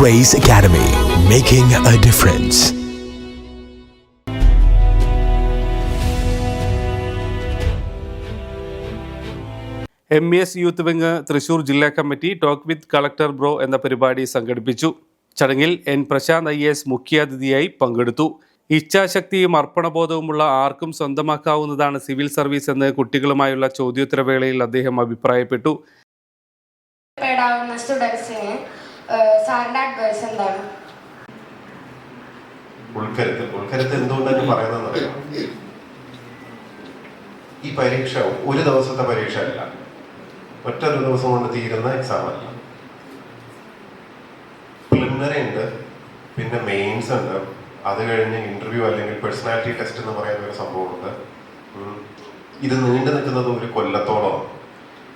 Grace Academy, making a difference. M S youth wing Thrissur ജില്ലാ committee talk with collector bro എന്ന പരിപാടി സംഘടിപ്പിച്ചു. ചടങ്ങിൽ എൻ പ്രശാന്ത് ഐ എസ് മുഖ്യാതിഥിയായി പങ്കെടുത്തു. ഇച്ഛാശക്തിയും അർപ്പണബോധവുമുള്ള ആർക്കും സ്വന്തമാക്കാവുന്നതാണ് സിവിൽ സർവീസ് എന്ന് കുട്ടികളുമായുള്ള ചോദ്യോത്തരവേളയിൽ അദ്ദേഹം അഭിപ്രായപ്പെട്ടു. സ്റ്റുഡൻസിന് സാറിന്റെ അഡ്വൈസ് എന്താണ്? ഉൾക്കരുത്ത്. ഉൾക്കരുത്ത് എന്തുകൊണ്ടാണ് പറയുന്നത് ഈ പരീക്ഷ ഒരു ദിവസത്തെ പരീക്ഷ അല്ല. ഒറ്റൊരു ദിവസം കൊണ്ട് തീരുന്ന എക്സാം അല്ല. പ്രിലിമിനറി ഉണ്ട് പിന്നെ മെയിൻസ് ഉണ്ട്. അത് കഴിഞ്ഞ് ഇന്റർവ്യൂ അല്ലെങ്കിൽ പേഴ്സണാലിറ്റി ടെസ്റ്റ് എന്ന് പറയുന്ന ഒരു സംഭവമുണ്ട്. ഇത് നീണ്ടു നിൽക്കുന്നത് ഒരു കൊല്ലത്തോളമാണ്.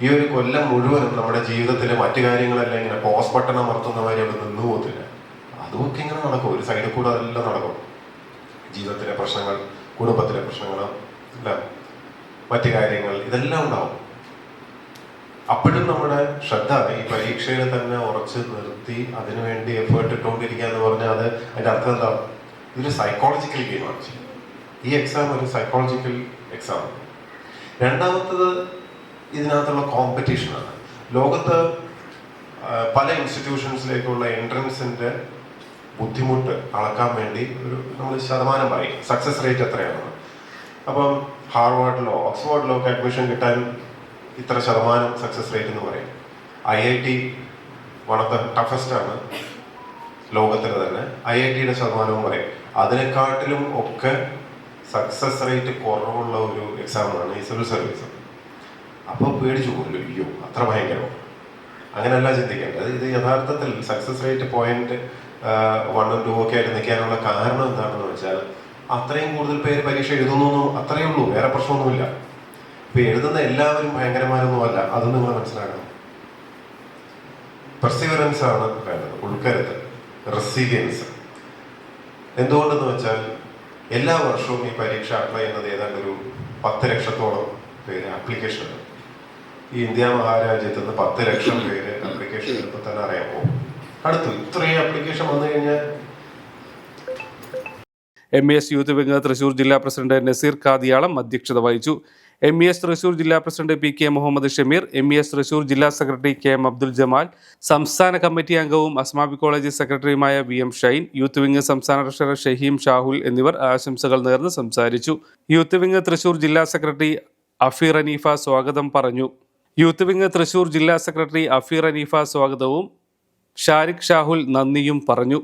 ഈ ഒരു കൊല്ലം മുഴുവനും നമ്മുടെ ജീവിതത്തിലെ മറ്റു കാര്യങ്ങളെല്ലാം ഇങ്ങനെ പോസ് ബട്ടൺ അമർത്തുന്ന മാതിരി അവിടെ നിന്നു പോകത്തില്ല. അതുമൊക്കെ ഇങ്ങനെ നടക്കും. ഒരു സൈഡിൽ കൂടെ അതെല്ലാം നടക്കും. ജീവിതത്തിലെ പ്രശ്നങ്ങൾ കുടുംബത്തിലെ പ്രശ്നങ്ങൾ എല്ലാം. മറ്റു കാര്യങ്ങൾ ഇതെല്ലാം ഉണ്ടാവും. അപ്പോഴും നമ്മുടെ ശ്രദ്ധ ഈ പരീക്ഷയിൽ തന്നെ ഉറച്ച് നിർത്തി അതിനുവേണ്ടി എഫേർട്ട് ഇട്ടുകൊണ്ടിരിക്കുക എന്ന് പറഞ്ഞാൽ അത് അതിന്റെ അർത്ഥം എന്താ? ഇതൊരു സൈക്കോളജിക്കൽ ഗെയിമാണ് ഈ എക്സാം ഒരു സൈക്കോളജിക്കൽ എക്സാം രണ്ടാമത്തത് ഇതിനകത്തുള്ള കോമ്പറ്റീഷനാണ് ലോകത്ത് പല ഇൻസ്റ്റിറ്റ്യൂഷൻസിലേക്കുള്ള എൻട്രൻസിന്റെ ബുദ്ധിമുട്ട് അളക്കാൻ വേണ്ടി ഒരു നമ്മൾ ശതമാനം പറയും. സക്സസ് റേറ്റ് എത്രയാണെന്ന്. അപ്പം ഹാർവാർഡിലോ ഓക്സ്ഫോർഡിലോ ഒക്കെ അഡ്മിഷൻ കിട്ടാൻ ഇത്ര ശതമാനം സക്സസ് റേറ്റ് എന്ന് പറയും. I I T one of the toughest ആണ് ലോകത്തിൽ തന്നെ. ഐ ഐ ടിയുടെ ശതമാനവും പറയും. അതിനെക്കാട്ടിലും ഒക്കെ സക്സസ് റേറ്റ് കുറവുള്ള ഒരു എക്സാമാണ് ഈ സിവിൽ സർവീസ് അപ്പോൾ പേടിച്ചു പോലും അയ്യോ അത്ര ഭയങ്കരമോ? അങ്ങനെയല്ല ചിന്തിക്കേണ്ടത്. ഇത് യഥാർത്ഥത്തിൽ സക്സസ് റേറ്റ് പോയിന്റ് വണ്ണും ടു ഒക്കെ ആയിട്ട് നിൽക്കാനുള്ള കാരണം എന്താണെന്ന് വെച്ചാൽ അത്രയും കൂടുതൽ പേര് പരീക്ഷ എഴുതുന്നു അത്രയേ ഉള്ളൂ. വേറെ പ്രശ്നമൊന്നുമില്ല. ഇപ്പൊ എഴുതുന്ന എല്ലാവരും ഭയങ്കരമാരൊന്നും അല്ല. അത് നിങ്ങൾ മനസ്സിലാക്കണം. പെർസിവറൻസ് ആണ് വേണ്ടത്. ഉൾക്കരുത്ത്. റെസിലിയൻസ് എന്തുകൊണ്ടെന്ന് വെച്ചാൽ എല്ലാ വർഷവും ഈ പരീക്ഷ അപ്ലൈ ചെയ്യുന്നത് ഏതാണ്ട് ഒരു പത്ത് ലക്ഷത്തോളം പേര് ആപ്ലിക്കേഷൻ ഉണ്ട്. ഈ ഇന്ത്യ മഹാരാജ്യത്ത് നിന്ന് പത്ത് ലക്ഷം പേര് അപ്ലിക്കേഷൻ ഇപ്പൊ തന്നെ പോകും. അടുത്തു ഇത്രയും അപ്ലിക്കേഷൻ വന്നു കഴിഞ്ഞാൽ M S youth wing Thrissur ജില്ലാ പ്രസിഡന്റ് നസീർ കാദിയാളം അധ്യക്ഷത വഹിച്ചു. എം ഇ എസ് തൃശൂർ ജില്ലാ president P K Muhammad Shameer M E S Thrissur ജില്ലാ secretary K M Abdul Jamal സംസ്ഥാന കമ്മിറ്റി അംഗവും അസ്മാബി കോളേജ് സെക്രട്ടറിയുമായ V M Shine youth wing സംസ്ഥാന ട്രഷറർ ഷഹീം ഷാഹുൽ എന്നിവർ ആശംസകൾ നേർന്ന് സംസാരിച്ചു. യൂത്ത് വിംഗ് തൃശൂർ ജില്ലാ സെക്രട്ടറി അഫീർ അനീഫ സ്വാഗതം പറഞ്ഞു. യൂത്ത് വിംഗ് തൃശൂർ ജില്ലാ സെക്രട്ടറി അഫീർ അനീഫ സ്വാഗതവും. ഷാരിഖ് ഷാഹുൽ നന്ദിയും പറഞ്ഞു.